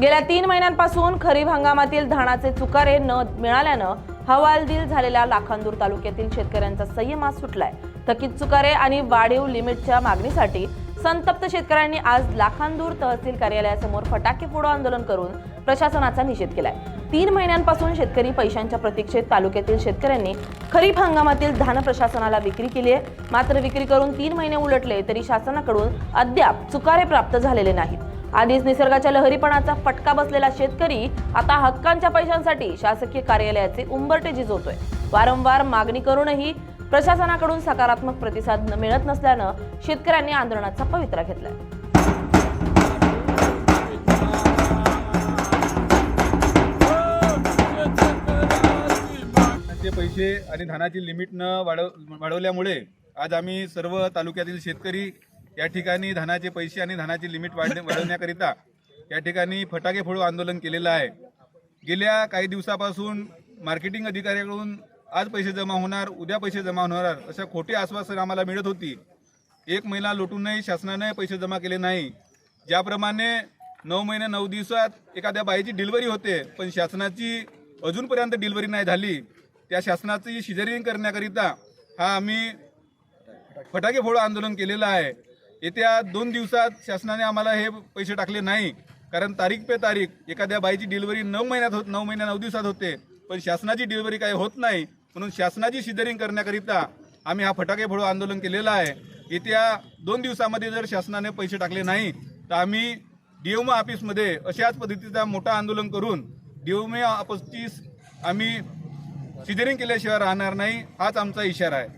गेल्या तीन महिन्यांपासून खरीप हंगामातील धानाचे चुकारे न मिळाल्यानं हवालदिल झालेल्या लाखांदूर तालुक्यातील शेतकऱ्यांचा संयमास सुटलाय. थकीत चुकारे आणि वाढीव लिमिटच्या मागणीसाठी संतप्त शेतकऱ्यांनी आज लाखांदूर तहसील कार्यालयासमोर फटाके फोडो आंदोलन करून प्रशासनाचा निषेध केलाय. तीन महिन्यांपासून शेतकरी पैशांच्या प्रतीक्षेत तालुक्यातील शेतकऱ्यांनी खरीप हंगामातील धान प्रशासनाला विक्री केली आहे. मात्र विक्री करून तीन महिने उलटले तरी शासनाकडून अद्याप चुकारे प्राप्त झालेले नाहीत. आधीच निसर्गाच्या लहरीपणाचा फटका बसलेला शेतकरी आता हक्कांच्या पैशांसाठी शासकीय कार्यालयाचे उंबरटे झिजवतोय. वारंवार मागणी करूनही प्रशासनाकडून सकारात्मक प्रतिसाद मिळत नसल्यानं शेतकऱ्यांनी आंदोलनाचा पवित्रा घेतलाय. पैसे आणि धानाची लिमिट न वाढव वाढवल्यामुळे आज आम्ही सर्व तालुक्यातील शेतकरी या ठिकाणी धनाचे पैसे आणि धनाची लिमिट वाढ वाढवण्याकरिता या ठिकाणी फटाके फोडू आंदोलन केलेलं आहे. गेल्या काही दिवसापासून मार्केटिंग अधिकाऱ्याकडून आज पैसे जमा होणार उद्या पैसे जमा होणार अशा खोटी आश्वासन आम्हाला मिळत होती. एक महिना लुटूनही शासनाने पैसे जमा केले नाही. ज्याप्रमाणे नऊ महिने नऊ दिवसात एखाद्या बाईची डिलिव्हरी होते पण शासनाची अजूनपर्यंत डिलिव्हरी नाही झाली त्या शासनाची शिजरिंग करण्याकरिता हा आम्ही फटाके फोडो आंदोलन केलेलं आहे. येत्या दोन दिवसात शासनाने आम्हाला हे पैसे टाकले नाही. कारण तारीख पे तारीख एखाद्या बाईची डिलिव्हरी नऊ महिन्यात होत नऊ महिन्या नऊ दिवसात होते. पण शासनाची डिलिव्हरी काही होत नाही. म्हणून शासनाची शिदरिंग करण्याकरिता आम्ही हा फटाके फोडू आंदोलन केलेलं आहे. येत्या दोन दिवसामध्ये जर शासनाने पैसे टाकले नाही तर आम्ही डीएमओ ऑफिसमध्ये अशाच पद्धतीचा मोठा आंदोलन करून डीएमओ ऑफिसची आम्ही शिदरिंग केल्याशिवाय राहणार नाही हाच आमचा इशारा आहे.